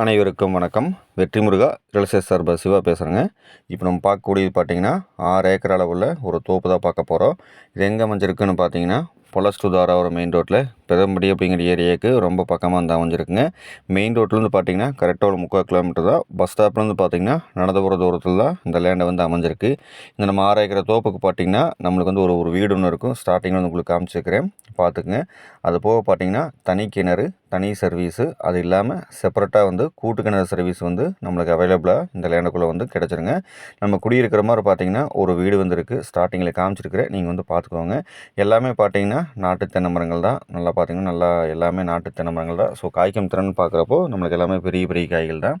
அனைவருக்கும் வணக்கம். வெற்றி முருகா ரியல்எஸ்டேட் சார்பாக சிவா பேசுகிறேங்க இப்போ நம்ம பார்க்கக்கூடியது பார்த்தீங்கன்னா ஆறு ஏக்கர் அளவில் ஒரு தோப்பு தான் பார்க்க போகிறோம் இது எங்கே அமைஞ்சிருக்குன்னு பார்த்தீங்கன்னா பொலஸ்டு தாராவரம் மெயின் ரோட்டில் பெதம்படி அப்படிங்கிற ஏரியாவுக்கு ரொம்ப பக்கமாக வந்து அமைஞ்சிருக்குங்க. மெயின் ரோட்லேருந்து பார்த்தீங்கன்னா கரெக்டாக ஒரு முக்கால் கிலோமீட்டர் தான். பஸ் ஸ்டாப்லேருந்து பார்த்தீங்கன்னா நடந்து போகிற தூரத்தில் தான் இந்த லேண்டை வந்து அமைஞ்சிருக்கு. இந்த நம்ம ஆராய்க்கிற தோப்புக்கு பார்த்தீங்கன்னா நம்மளுக்கு வந்து ஒரு ஒரு வீடு ஒன்று இருக்கும். ஸ்டார்டிங்கில் வந்து உங்களுக்கு காமிச்சிருக்கிறேன் பார்த்துக்குங்க அது போக பார்த்தீங்கன்னா தனி கிணறு தனி சர்வீஸு அது இல்லாமல் செப்பரேட்டாக வந்து கூட்டு கிணறு சர்வீஸ் வந்து நம்மளுக்கு அவைலபிளாக இந்த லேண்டுக்குள்ளே வந்து கிடச்சிருங்க. நம்ம குடியிருக்கிற மாதிரி பார்த்தீங்கன்னா ஒரு வீடு வந்து இருக்குது ஸ்டார்டிங்கில் காமிச்சிருக்கிறேன் நீங்கள் வந்து பார்த்துக்கோங்க எல்லாமே பார்த்தீங்கன்னா நாட்டு தென்னை மரங்கள் தான். நல்லா பார்த்திங்கன்னா நல்லா எல்லாமே நாட்டு தென்னை மரங்கள் தான். ஸோ காய்க்கும் திறன் பார்க்குறப்போ நம்மளுக்கு எல்லாமே பெரிய பெரிய காய்கள் தான்.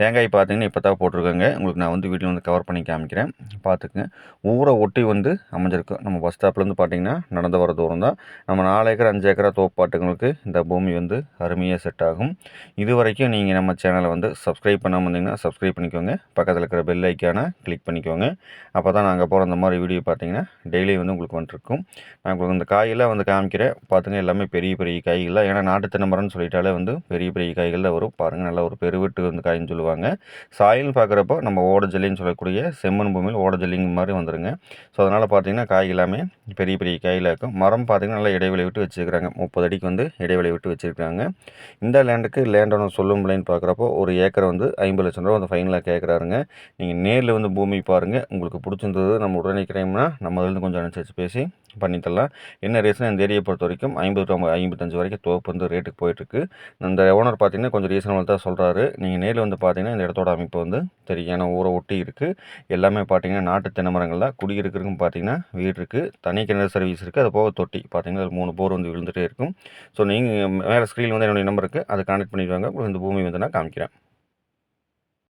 தேங்காய் பார்த்தீங்கன்னா இப்போ தான் போட்டிருக்கோங்க. உங்களுக்கு நான் வந்து வீட்டில் வந்து கவர் பண்ணி காமிக்கிறேன். பார்த்துக்குங்க ஊரை ஒட்டி வந்து அமைஞ்சிருக்கு. நம்ம பஸ் ஸ்டாப்லேருந்து பார்த்திங்கன்னா நடந்து வர தூரம் தான். நம்ம நாலு ஏக்கர் அஞ்சு ஏக்கரா தோப்பாட்டுங்களுக்கு இந்த பூமி வந்து அருமையாக செட் ஆகும். இது வரைக்கும் நீங்கள் நம்ம சேனலை வந்து சப்ஸ்கிரைப் பண்ணாமல் இருந்தீங்கன்னா சப்ஸ்கிரைப் பண்ணிக்கோங்க. பக்கத்தில் இருக்கிற பெல் ஐக்கானை கிளிக் பண்ணிக்கோங்க. அப்போ தான் நாங்கள் போகிற அந்த மாதிரி வீடியோ பார்த்தீங்கன்னா டெய்லி வந்து உங்களுக்கு வந்துருக்கும். நான் உங்களுக்கு இந்த காய்களாக வந்து காமிக்கிறேன் பார்த்துங்க எல்லாமே பெரிய பெரிய காய்கள் தான் ஏன்னா நாட்டு தென்னமரம்னு சொல்லிட்டாலே வந்து பெரிய பெரிய காய்கள் தான் வரும். பாருங்கள் நல்லா ஒரு பெருவிட்டு வந்து காயின்னு சொல்லுவாங்க. சாயில்னு பார்க்குறப்போ நம்ம ஓட ஜல்லின்னு சொல்லக்கூடிய செம்மண் பூமியில் ஓட ஜல்லிங்க மாதிரி வந்துருங்க. ஸோ அதனால் பார்த்தீங்கன்னா காய் எல்லாமே பெரிய பெரிய காயில் இருக்கும். மரம் பார்த்திங்கன்னா நல்லா இடைவெளி விட்டு வச்சுருக்காங்க முப்பது அடிக்கு வந்து இடைவெளி விட்டு வச்சுருக்காங்க. இந்த லேண்டுக்கு லேண்டோட சொல்லும் பார்க்குறப்போ ஒரு ஏக்கர் வந்து ஐம்பது லட்சம் ரூபா வந்து ஃபைனலாக கேட்குறாருங்க நீங்கள் நேரில் வந்து பூமி பாருங்கள் உங்களுக்கு பிடிச்சிருந்தது நம்ம உடனே கிரைம்னா நம்ம அதுலேருந்து கொஞ்சம் அனுசரித்து பேசி பண்ணித்தரலாம் என்ன ரீசன் இந்த ஏரியை பொறுத்த வரைக்கும் ஐம்பது ஐம்பத்தஞ்சு வரைக்கும் தோப்பு வந்து ரேட்டுக்கு போயிட்டுருக்கு. இந்த ஓனர் பார்த்தீங்கன்னா கொஞ்சம் ரீசனபிள் தான் சொல்கிறாரு நீங்கள் நேரில் வந்து பார்த்தீங்கன்னா இந்த இடத்தோட அமைப்பு வந்து தெரியும். ஏன்னா ஊரை ஒட்டி இருக்குது எல்லாமே பார்த்தீங்கன்னா நாட்டு தென்னை மரங்கள் தான் குடியிருக்கிறதுக்கும் பார்த்தீங்கன்னா வீடு இருக்குது தனி கிணறு சர்வீஸ் இருக்குது அது போக தொட்டி பார்த்தீங்கன்னா மூணு போர் வந்து விழுந்துகிட்டே இருக்கும். ஸோ நீங்கள் மேலே ஸ்க்ரீனில் வந்து என்னுடைய நம்பருக்கு அதை கான்டெக்ட் பண்ணிடுவாங்க உங்களுக்கு இந்த பூமி வந்து நான் காமிக்கிறேன்.